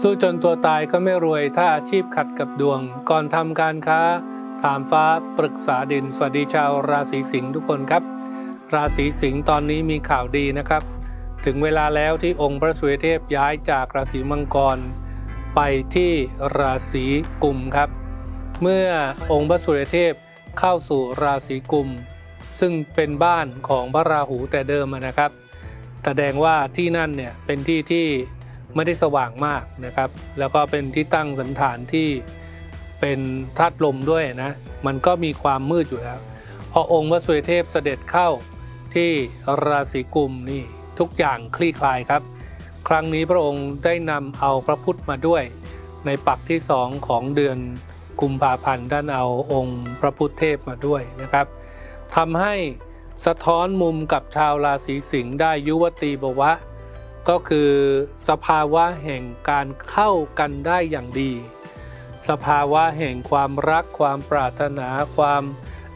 สู้จนตัวตายก็ไม่รวยถ้าอาชีพขัดกับดวง ก่อนทำการค้า ถามฟ้าปรึกษาดิน สวัสดีชาวราศีสิงห์ทุกคนครับ ราศีสิงห์ตอนนี้มีข่าวดีนะครับ ถึงเวลาแล้วที่องค์พระสุรเทพย้ายจากราศีมังกร ไปที่ราศีกุมครับ เมื่อองค์พระสุรเทพเข้าสู่ราศีกุม ซึ่งเป็นบ้านของพระราหูแต่เดิมนะครับแสดงว่าที่นั่นเนี่ยเป็นที่ที่ ไม่ได้สว่างมากนะครับ แล้วก็เป็นที่ตั้งสันฐานที่เป็นธาตุลมด้วยนะ มันก็มีความมืดอยู่แล้ว พอองค์พระสุเทพเสด็จเข้าที่ราศีกุมนี่ทุกอย่างคลี่คลายครับ ครั้งนี้พระองค์ได้นำเอาพระพุทธมาด้วย ในปักที่สองของเดือนกุมภาพันธ์ท่านเอาองค์พระพุทธเทพมาด้วยนะครับทำให้สะท้อนมุมกับชาวราศีสิงห์ได้ยุวตีบวะ ก็คือสภาวะแห่งการเข้ากันได้อย่างดี สภาวะแห่งความรักความปรารถนาความ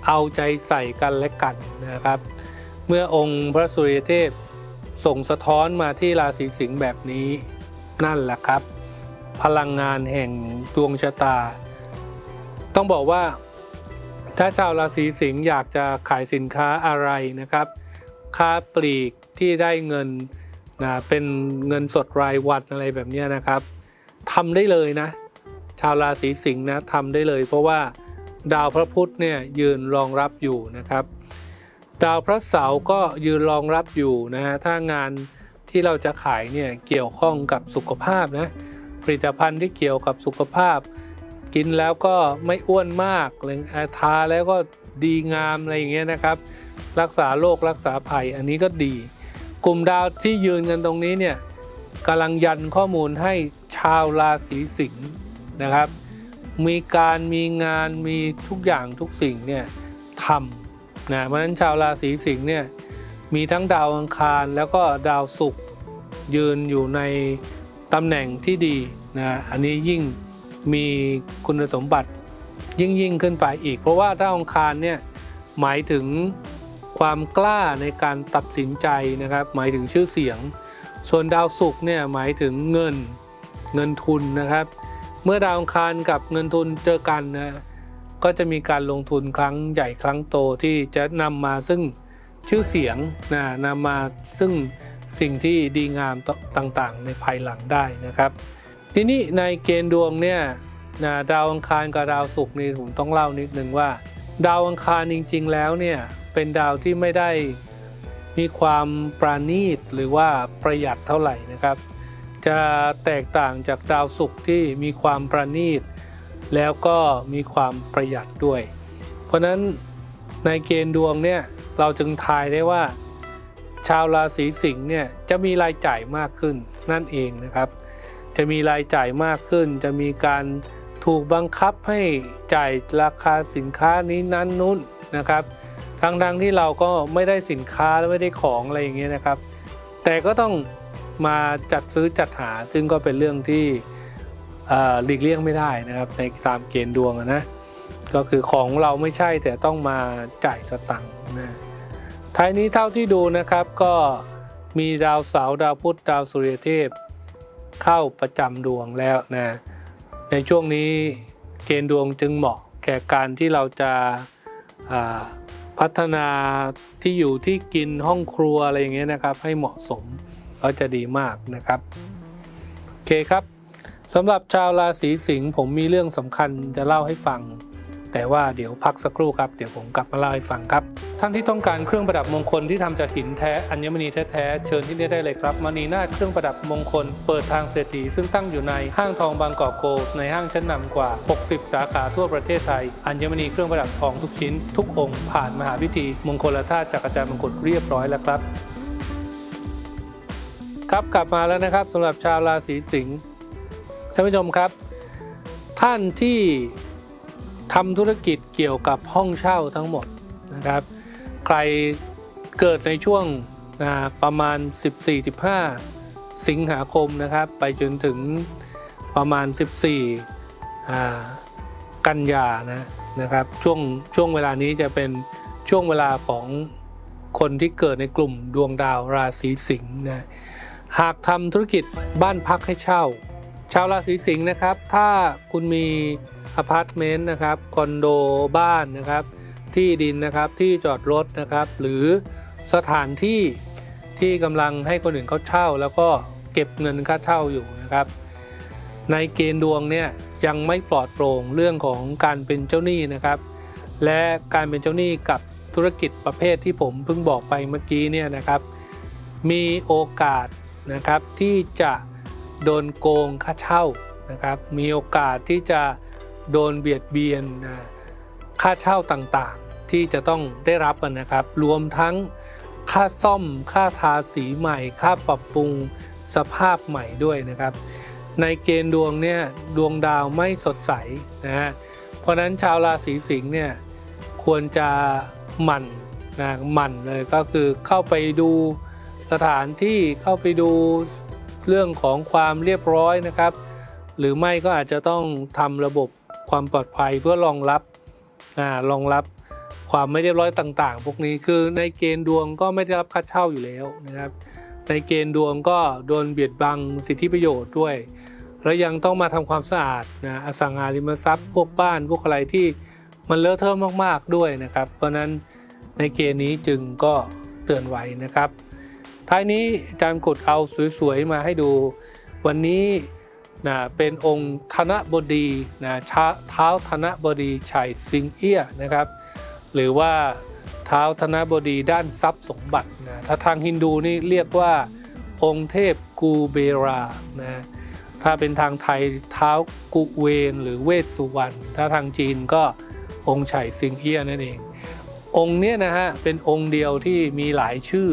เอาใจใส่กันและกันนะครับ เมื่อองค์พระสุริยเทพส่งสะท้อนมาที่ราศีสิงห์แบบนี้นั่นแหละครับ พลังงานแห่งดวงชะตา ต้องบอกว่า ถ้าชาวราศีสิงห์อยากจะขายสินค้าอะไรนะครับ ค้าปลีกที่ได้เงิน นะเป็นเงินสดรายวันอะไรแบบนี้นะครับทำได้เลยนะ ชาวราศีสิงห์นะทำได้เลย เพราะว่าดาวพระพุธเนี่ยยืนรองรับอยู่นะครับ ดาวพระเสาร์ก็ยืนรองรับอยู่นะฮะถ้างานที่เราจะขายเนี่ยเกี่ยวข้องกับสุขภาพนะผลิตภัณฑ์ที่เกี่ยวกับสุขภาพ กินแล้วก็ไม่อ้วนมากเลยอาทาแล้วก็ดีงามอะไรอย่างเงี้ยนะครับ รักษาโรครักษาภัยอันนี้ก็ดี กลุ่มดาวที่ยืนกันตรงนี้เนี่ยกำลังยันข้อมูลให้ชาวราศีสิงห์นะครับ มีการมีงานมีทุกอย่างทุกสิ่งเนี่ยทำนะเพราะฉะนั้นชาวราศีสิงห์เนี่ยมีทั้งดาวอังคารแล้วก็ดาวศุกร์ยืนอยู่ในตำแหน่งที่ดีนะอันนี้ยิ่งมีคุณสมบัติยิ่งยิ่งขึ้นไปอีก เพราะว่าดาวอังคารเนี่ยหมายถึง ความกล้าในการตัดสินใจนะครับ หมายถึงชื่อเสียง ส่วนดาวศุกร์เนี่ยหมายถึงเงินเงินทุนนะครับ เมื่อดาวอังคารกับเงินทุนเจอกันนะก็จะมีการลงทุนครั้งใหญ่ครั้งโตที่จะนำมาซึ่งชื่อเสียงนะนำมาซึ่งสิ่งที่ดีงามต่างๆ ในภายหลังได้นะครับ ทีนี้ในเกณฑ์ดวงเนี่ยนะดาวอังคารกับดาวศุกร์นี่ผมต้องเล่านิดนึงว่า ดาวอังคารจริง ๆ แล้วเนี่ยเป็นดาวที่ไม่ได้มีความปราณีตหรือว่าประหยัดเท่าไหร่นะครับ จะแตกต่างจากดาวศุกร์ที่มีความประณีต แล้วก็มีความประหยัดด้วย เพราะฉะนั้นในเกณฑ์ดวงเนี่ยเราจึงทายได้ว่า ชาวราศีสิงห์เนี่ยจะมีรายจ่ายมากขึ้นนั่นเองนะครับ จะมีรายจ่ายมากขึ้น จะมีการ ถูกบังคับให้จ่ายราคาสินค้านี้นั้นนู้นนะครับทั้งๆที่เราก็ไม่ได้สินค้าและไม่ได้ของอะไรอย่างเงี้ยนะครับ แต่ก็ต้องมาจัดซื้อจัดหาซึ่งก็เป็นเรื่องที่หลีกเลี่ยงไม่ได้นะครับ ในตามเกณฑ์ดวงนะก็คือของเราไม่ใช่แต่ต้องมาจ่ายสตังค์นะท้ายนี้เท่าที่ดูนะครับก็มีดาวเสาร์ดาวพุธดาวสุริยเทพเข้าประจำดวงแล้วนะ ในช่วงนี้เกณฑ์ดวงจึงเหมาะแก่การที่เราจะาพัฒนาที่อยู่ที่กินห้องครัวอะไรอย่างเงี้ยนะครับ ให้เหมาะสมก็จะดีมากนะครับโอเคครับสำหรับชาวราศีสิงห์ผมมีเรื่องสำคัญจะเล่าให้ฟัง แต่ว่าเดี๋ยวพักสักครู่ครับ เดี๋ยวผมกลับมาเล่าให้ฟังครับ ท่านที่ต้องการเครื่องประดับมงคลที่ทำจากหินแท้อัญมณีแท้ๆเชิญที่นี่ได้เลยครับมณีนาฏเครื่องประดับมงคล เปิดทางเศรษฐีซึ่งตั้งอยู่ในห้างทองบางกอกโกลในห้างชั้นนำกว่า 60 สาขาทั่วประเทศไทย อัญมณีเครื่องประดับทองทุกชิ้น ทุกองค์ผ่านมหาพิธีมงคลธาตุจากอาจารย์มงกุฎเรียบร้อยแล้วครับครับกลับมาแล้วนะครับสำหรับชาวราศีสิงห์ท่านผู้ชมครับ ท่านที่ ทำธุรกิจเกี่ยวกับห้องเช่าทั้งหมดนะครับ ใครเกิดในช่วงนะประมาณ 14-15 สิงหาคมนะครับ ไปจนถึงประมาณ 14 กันยานะนะครับช่วงช่วงเวลานี้จะเป็นช่วงเวลาของคนที่เกิดในกลุ่มดวงดาวราศีสิงห์นะหากทำธุรกิจบ้านพักให้เช่าาวราศีสิงห์นะครับ ถ้าคุณมีอพาร์ตเมนต์นะครับคอนโดบ้านนะครับ ที่ดินนะครับที่จอดรถนะครับ หรือสถานที่ที่กำลังให้คนอื่นเขาเช่า แล้วก็เก็บเงินค่าเช่าอยู่นะครับ ในเกณฑ์ดวงเนี่ยยังไม่ปลอดโปร่งเรื่องของการเป็นเจ้าหนี้นะครับ และการเป็นเจ้าหนี้กับธุรกิจประเภทที่ผมเพิ่งบอกไปเมื่อกี้เนี่ยนะครับ มีโอกาสนะครับที่จะ โดนโกงค่าเช่านะครับมีโอกาสที่จะโดนเบียดเบียนค่าเช่าต่างๆ ที่จะต้องได้รับนะครับ รวมทั้งค่าซ่อมค่าทาสีใหม่ ค่าปรับปรุงสภาพใหม่ด้วยนะครับ ในเกณฑ์ดวงเนี่ยดวงดาวไม่สดใสนะฮะเพราะนั้นชาวราศีสิงห์เนี่ยควรจะหมั่นนะหมั่นเลยก็คือเข้าไปดูสถานที่เข้าไปดู เรื่องของความเรียบร้อยนะครับ หรือไม่ก็อาจจะต้องทำระบบความปลอดภัยเพื่อรองรับอ่ารองรับความไม่เรียบร้อยต่างๆ พวกนี้คือในเกณฑ์ดวงก็ไม่ได้รับค่าเช่าอยู่แล้วนะครับ ในเกณฑ์ดวงก็โดนเบียดบังสิทธิประโยชน์ด้วย แล้วยังต้องมาทำความสะอาดนะอสังหาริมทรัพย์พวกบ้านพวกอะไรที่มันเลอะเทอะมากๆด้วยนะครับ เพราะฉะนั้นในเกณฑ์นี้จึงก็เตือนไว้นะครับ ท้ายนี้อาจารย์กดเอาสวยๆมาให้ดู วันนี้นะเป็นองค์ธนบดีนะเท้าธนบดีชัยสิงเอี้ยนะครับ หรือว่าเท้าธนบดีด้านทรัพย์สมบัตินะถ้าทางฮินดูนี่เรียกว่าองค์เทพกูเบรานะถ้าเป็นทางไทยเท้ากุเวนหรือเวสสุวรรณถ้าทางจีนก็องค์ไฉสิงเอี้ยนั่นเอง องค์เนี้ยนะฮะเป็นองค์เดียวที่มีหลายชื่อ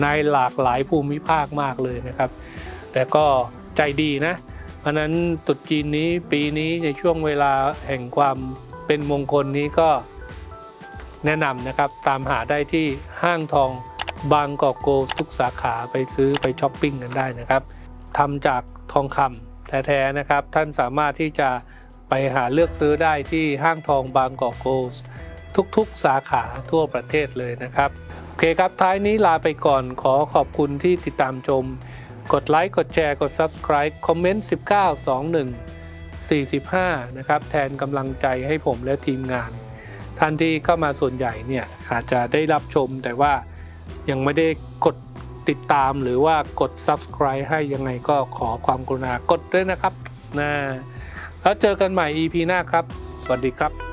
ในหลากหลายภูมิภาคมากเลยนะครับ แต่ก็ใจดีนะ เพราะนั้นตรุษจีนนี้ปีนี้ในช่วงเวลาแห่งความเป็นมงคลนี้ก็แนะนำนะครับ ตามหาได้ที่ห้างทองบางกอกโกลทุกสาขาไปซื้อไปช้อปปิ้งกันได้นะครับทำจากทองคำแท้ๆนะครับ ท่านสามารถที่จะไปหาเลือกซื้อได้ที่ห้างทองบางกอกโกล ทุกๆสาขาทั่วประเทศเลยนะครับ โอเคครับท้ายนี้ลาไปก่อนขอขอบคุณที่ติดตามชม กดไลค์กดแชร์กด Subscribe คอมเมนต์19 21 45 นะครับ แทนกำลังใจให้ผมและทีมงาน ท่านที่เข้ามาส่วนใหญ่เนี่ย อาจจะได้รับชมแต่ว่ายังไม่ได้กดติดตามหรือว่ากด Subscribe ให้ยังไงก็ขอความกรุณากดด้วยนะครับนะแล้วเจอกันใหม่ EP หน้าครับ สวัสดีครับ